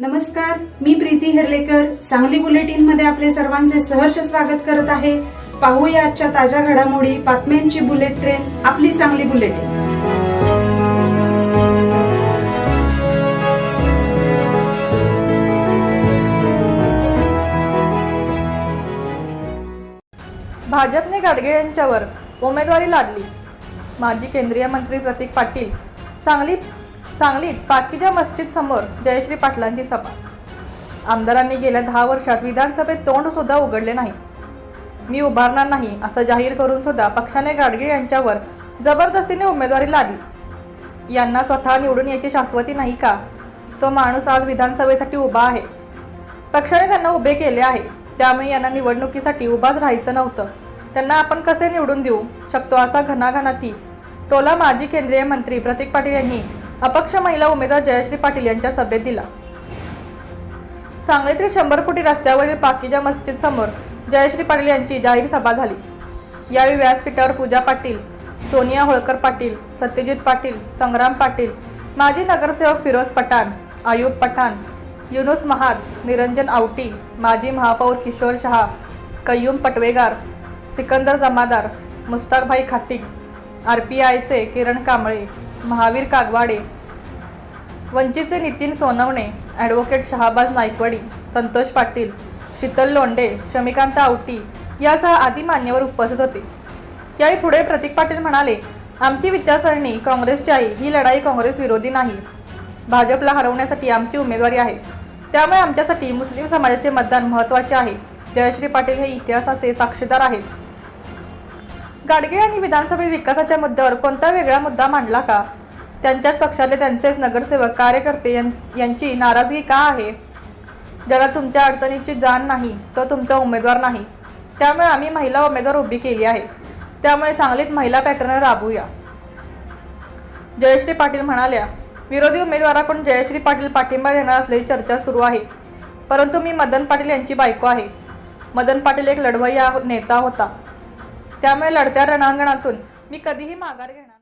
नमस्कार मी प्रीती हिरलेकर. सांगली बुलेटिनमध्ये आपले सर्वांचे सहर्ष स्वागत करत आहे. पाहूया आजच्या ताज्या घडामोडी बातम्यांची बुलेट ट्रेन आपली सांगली बुलेटिन. भाजपने गाडगे यांच्यावर उमेदवारी लादली. माजी केंद्रीय मंत्री प्रतीक पाटील सांगलीत सांगलीत पाकीजा मस्जिद समोर जयश्री पाटलांची सभा. आमदारांनी गेल्या दहा वर्षात विधानसभेत तोंड सुद्धा उघडले नाही. मी उभारणार नाही असं जाहीर करून सुद्धा पक्षाने गाडगे यांच्यावर जबरदस्तीने उमेदवारी लादली. यांना स्वतः निवडून याची शाश्वती नाही का? तो माणूस आज विधानसभेसाठी उभा आहे. पक्षाने त्यांना उभे केले आहे. त्यामुळे यांना निवडणुकीसाठी उभाच राहायचं नव्हतं. त्यांना आपण कसे निवडून देऊ? शकतो असा घणाघणाती टोला माजी केंद्रीय मंत्री प्रतीक पाटील यांनी अपक्ष महिला उमेदवार जयश्री पाटील यांच्या सभेत दिला सांगलीतील शंभर फुटी रस्त्यावरील पाकिजा मस्जिद समोर जयश्री पाटील यांची जाहीर सभा झाली. यावेळी व्यासपीठावर पूजा पाटील सोनिया होळकर पाटील सत्यजित पाटील संग्राम पाटील माजी नगरसेवक फिरोज पठाण आयुब पठाण युनुस महाद निरंजन आवटी माजी महापौर किशोर शहा कय्यूम पटवेगार सिकंदर जमादार मुस्ताकभाई खाटिक आर पी आयचे किरण कांबळे महावीर कागवाडे वंचितचे नितीन सोनवणे ॲडव्होकेट शहाबाज नायकवाडी संतोष पाटील शीतल लोंडे शमिकांत आवटी यासह आदी मान्यवर उपस्थित होते. यावेळी पुढे प्रतीक पाटील म्हणाले आमची विचारसरणी काँग्रेसची आहे ही लढाई काँग्रेस विरोधी नाही. भाजपला हरवण्यासाठी आमची उमेदवारी आहे. त्यामुळे आमच्यासाठी मुस्लिम समाजाचे मतदान महत्त्वाचे आहे. जयश्री पाटील हे इतिहासाचे साक्षीदार आहेत. गाडगे यांनी विधानसभेत विकासाच्या मुद्द्यावर कोणता वेगळा मुद्दा मांडला का? त्यांच्याच पक्षातले त्यांचेच नगरसेवक कार्यकर्ते यां- यांची नाराजगी का आहे? ज्याला तुमच्या अडचणीची जाण नाही तो तुमचा उमेदवार नाही. त्यामुळे आम्ही महिला उमेदवार उभी केली आहे. त्यामुळे सांगलीत महिला पॅटर्न राबवूया जयश्री पाटील म्हणाल्या विरोधी उमेदवाराकडून जयश्री पाटील पाठिंबा देणार असल्याची चर्चा सुरू आहे. परंतु मी मदन पाटील यांची बायको आहे. मदन पाटील एक लढवय्या नेता होता. त्यामुळे लढत्या रणांगणातून मी कधीही माघार घेणार